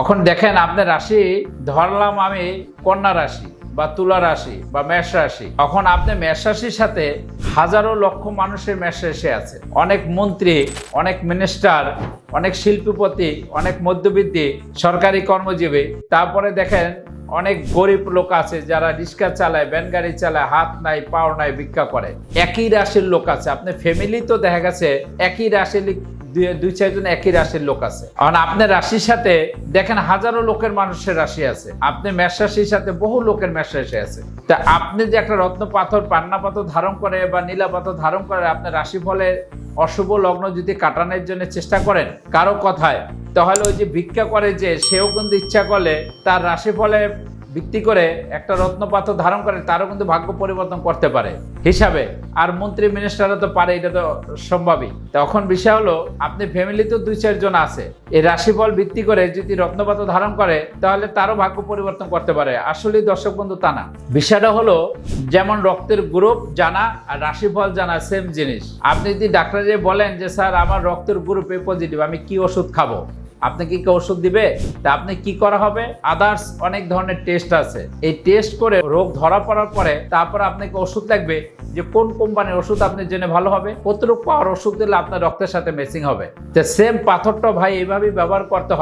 এখন দেখেন আপনার রাশি, ধরলাম আমি কন্যা রাশি বা তুলা রাশি বা মেষ রাশি। এখন আপনি মেষ রাশির সাথে হাজারো লক্ষ মানুষের মেষ রাশি আছে। অনেক মন্ত্রী, অনেক মিনিস্টার অনেক শিল্পপতি, অনেক মধ্যবিত্তি, সরকারি কর্মজীবী। তারপরে দেখেন অনেক গরিব লোক আছে যারা রিক্সা চালায়, ভ্যান গাড়ি চালায়, হাত নাই, পাও নাই, ভিক্ষা করে। একই রাশির লোক আছে। আপনি ফ্যামিলি তো দেখা গেছে একই রাশির দুই- চারজন একই রাশির লোক আছে। কারণ আপনার রাশির সাথে, দেখেন হাজারো লোকের মানুষের রাশি আছে। আপনি মেষ রাশির সাথে বহু লোকের মেষ রাশি আছে। তা আপনি যে একটা রত্ন পাথর, পান্না পাথর ধারণ করে বা নীলা পাথর ধারণ করে আপনার রাশি ফলে অশুভ লগ্ন যদি কাটানোর জন্য চেষ্টা করেন, কারও কথায়, তাহলে ওই যে ভিক্ষা করে যে, সেও কিন্তু ইচ্ছা করলে তার রাশি ফলে ভিত্তি করে একটা রত্ন পাথর ধারণ করে, তারও কিন্তু ভাগ্য পরিবর্তন করতে পারে। হিসাবে, আর মন্ত্রী মিনিস্টারও তো পারে, এটা তো সম্ভবই। তখন বিষয় হলো, আপনি ফ্যামিলিতেও দুই চারজন আছে। এই রাশিফল ভিত্তি করে যদি রত্নপাথর ধারণ করে, তাহলে তারও ভাগ্য পরিবর্তন করতে পারে। আসলে দর্শক বন্ধু, তা না। বিষয়টা হলো, যেমন রক্তের গ্রুপ জানা আর রাশিফল জানা সেম জিনিস। আপনি যদি ডাক্তারে বলেন যে, স্যার, আমার রক্তের গ্রুপ এ পজিটিভ আমি কি ওষুধ খাব? আপনি কি কি ওষুধ দিবে? তা আপনি কি করা হবে? আদার্স অনেক ধরনের টেস্ট আছে। এই টেস্ট করে রোগ ধরা পড়ার পরে তারপর আপনাকে ওষুধ লাগবে যে কোন কোম্পানির ওষুধ আপনি জেনে ভালো হবে। কতটুকু পাওয়ার ওষুধ দিলে আপনার রক্তের সাথে মেসিং হবে। তো সেম পাথরটা ভাই এইভাবেই ব্যবহার করতে হয়।